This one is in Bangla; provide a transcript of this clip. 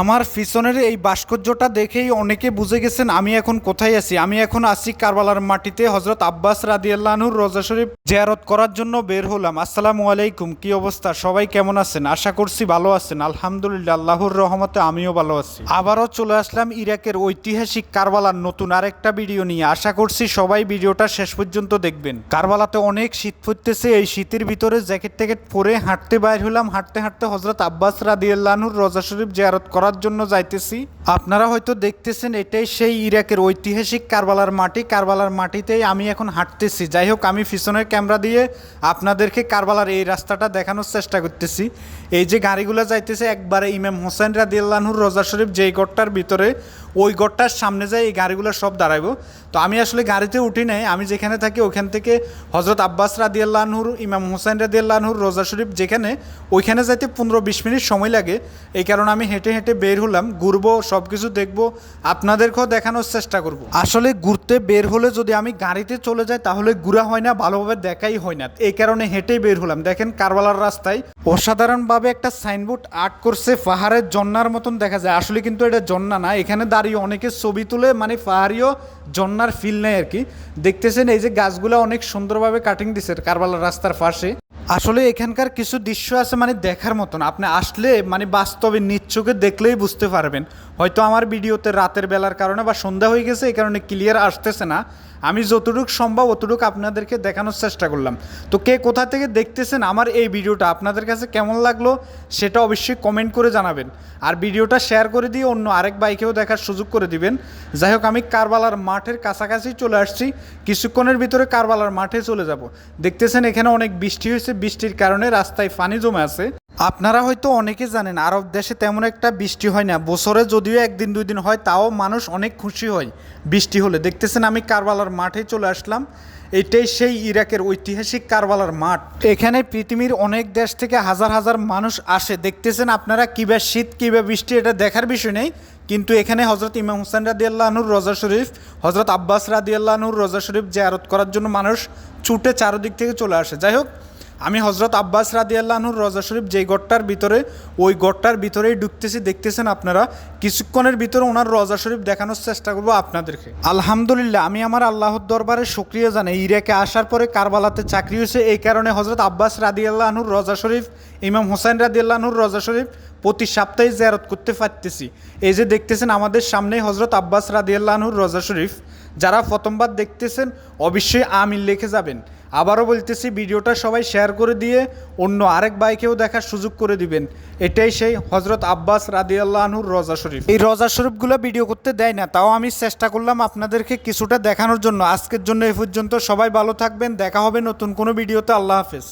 আমার পিছনের এই ভাস্কর্যটা দেখেই অনেকে বুঝে গেছেন আমি এখন কোথায় আছি। আমি এখন আছি কারবালার মাটিতে হজরত আব্বাস রাদিয়াল্লাহুর রোজা শরীফ জিয়ারত করার জন্য বের হলাম। আসসালামু আলাইকুম, কি অবস্থা? সবাই কেমন আছেন? আশা করছি ভালো আছেন। আলহামদুলিল্লাহ, আল্লাহর রহমতে আমিও ভালো আছি। আবারও চলে আসলাম ইরাকের ঐতিহাসিক কারবালার নতুন আরেকটা ভিডিও নিয়ে। আশা করছি সবাই ভিডিওটা শেষ পর্যন্ত দেখবেন। কারবালাতে অনেক শীত পড়তেছে। এই শীতের ভিতরে জ্যাকেট ট্যাকেট পরে হাঁটতে বাইর হলাম। হাঁটতে হাঁটতে হজরত আব্বাস রাদিয়াল্লাহুর রোজা শরীফ জিয়ারত করার জন্য যাইতেছি। আপনারা হয়তো দেখতেছেন এটাই সেই ইরাকের ঐতিহাসিক কারবালার মাটি। কারবালার মাটিতেই আমি এখন হাঁটতেছি। যাই হোক, আমি পিছনের ক্যামেরা দিয়ে আপনাদেরকে কারবালার এই রাস্তাটা দেখানোর চেষ্টা করতেছি। এই যে গাড়িগুলো যাইতেছে, একবারে ইমাম হোসেন রাদিয়াল্লাহুর রোজা শরীফ যেই গড়টার ভিতরে, ওই গড়টার সামনে যায় এই গাড়িগুলো সব দাঁড়াইবো। তো আমি আসলে গাড়িতে উঠি নাই, আমি যেখানে থাকি ওইখান থেকে হজরত আব্বাস রাদিয়াল্লাহুর ইমাম হোসেন রাদিয়াল্লাহুর রোজা শরীফ যেখানে, ওইখানে যাইতে পনেরো বিশ মিনিট সময় লাগে। এই কারণে আমি হেঁটে হেঁটে বের হলাম। ঘুরবো সব কিছু দেখব, আপনাদেরকেও দেখানোর চেষ্টা করব। আসলে ঘুরতে বের হলে যদি আমি গাড়িতে চলে যাই, তাহলে ঘুরা হয় না, ভালোভাবে দেখাই হয় না। এই কারণে হেঁটেই বের হলাম। দেখেন কারবালার রাস্তায় অসাধারণভাবে একটা সাইনবোর্ড আর্ট করছে, পাহাড়ের জন্নার মতন দেখা যায়। আসলে কিন্তু এটা জন্না না, এখানে দাঁড়িয়ে অনেকে ছবি তুলে মানে পাহাড়িও জন্নার ফিল নেয় আর কি। দেখতেছেন এই যে গাছগুলো অনেক সুন্দরভাবে কাটিং দিছে কারবালার রাস্তার পাশে। আসলে এখানকার কিছু দৃশ্য আছে মানে দেখার মতন। আপনি আসলে মানে বাস্তবে চোখে দেখলেই বুঝতে পারবেন। হয়তো আমার ভিডিওতে রাতের বেলার কারণে বা সন্ধ্যা হয়ে গেছে, এই কারণে ক্লিয়ার আসতেছে না। আমি যতটুকু সম্ভব অতটুকু আপনাদেরকে দেখানোর চেষ্টা করলাম। তো কে কোথা থেকে দেখতেছেন আমার এই ভিডিওটা, আপনাদের কাছে কেমন লাগল সেটা অবশ্যই কমেন্ট করে জানাবেন। আর ভিডিওটা শেয়ার করে দিয়ে অন্য আরেক বাইকেও দেখার সুযোগ করে দিবেন। যাই হোক, আমি কারবালার মাঠের কাছাকাছি চলে আসছি। কিছুক্ষণের ভিতরে কারবালার মাঠে চলে যাব। দেখতেছেন এখানে অনেক বৃষ্টি হয়েছে বৃষ্টির কারণে রাস্তায় পানি জমে আছে। আপনারা হয়তো অনেকে জানেন, আরব দেশে তেমন একটা বৃষ্টি হয় না। বছরে যদিও একদিন, দুই দিন হয়, তাও মানুষ অনেক খুশি হয় বৃষ্টি হলে। দেখতেছেন আমি কারবালার মাঠে চলে আসলাম। এটাই সেই ইরাকের ঐতিহাসিক কারবালার মাঠ। এখানে পৃথিবীর অনেক দেশ থেকে হাজার হাজার মানুষ আসে। দেখতেছেন আপনারা কিবা শীত কিবা বৃষ্টি, এটা দেখার বিষয় নেই। কিন্তু এখানে হজরত ইমাম হুসেন রাদি আল্লাহনুর রোজা শরীফ হজরত আব্বাস রাদি আল্লাহনুর রোজা শরীফ জিয়ারত করার জন্য মানুষ ছুটে চারদিক থেকে চলে আসে। যাই হোক আমি হজরত আব্বাস রাদি আল্লাহনুর রজা শরীফ যেই গড়টার ভিতরে, ওই গড়টার ভিতরেই ঢুকতেছি, দেখতেছেন আপনারা? কিছুক্ষণের ভিতরে ওনার রজা শরীফ দেখানোর চেষ্টা করব আপনাদেরকে। আলহামদুলিল্লাহ, আমি আমার আল্লাহর দরবারে শুক্রিয়া জানাই। ইরাকে আসার পরে কারবালাতে চাকরি হয়েছে। এই কারণে হজরত আব্বাস রাদি আল্লাহনুর রজা শরীফ, ইমাম হোসেন রাদি আল্লাহনুর রজা শরীফ প্রতি সপ্তাহে জিয়ারত করতে পারতেছি। এই যে দেখতেছেন আমাদের সামনেই হজরত আব্বাস রাদি আল্লাহনুর রজা শরীফ। যারা প্রথমবার দেখতেছেন, অবশ্যই আমিন লিখে যাবেন। আবারও বলতেছি, ভিডিওটা সবাই শেয়ার করে দিয়ে অন্য আরেক বাইকেও দেখার সুযোগ করে দিবেন। এটাই সেই হজরত আব্বাস রাদিয়াল্লাহুর রজা শরীফ। এই রজা শরীফগুলো ভিডিও করতে দেয় না, তাও আমি চেষ্টা করলাম আপনাদেরকে কিছুটা দেখানোর জন্য। আজকের জন্য এ পর্যন্ত সবাই ভালো থাকবেন, দেখা হবে নতুন কোনো ভিডিওতে। আল্লাহ হাফেজ।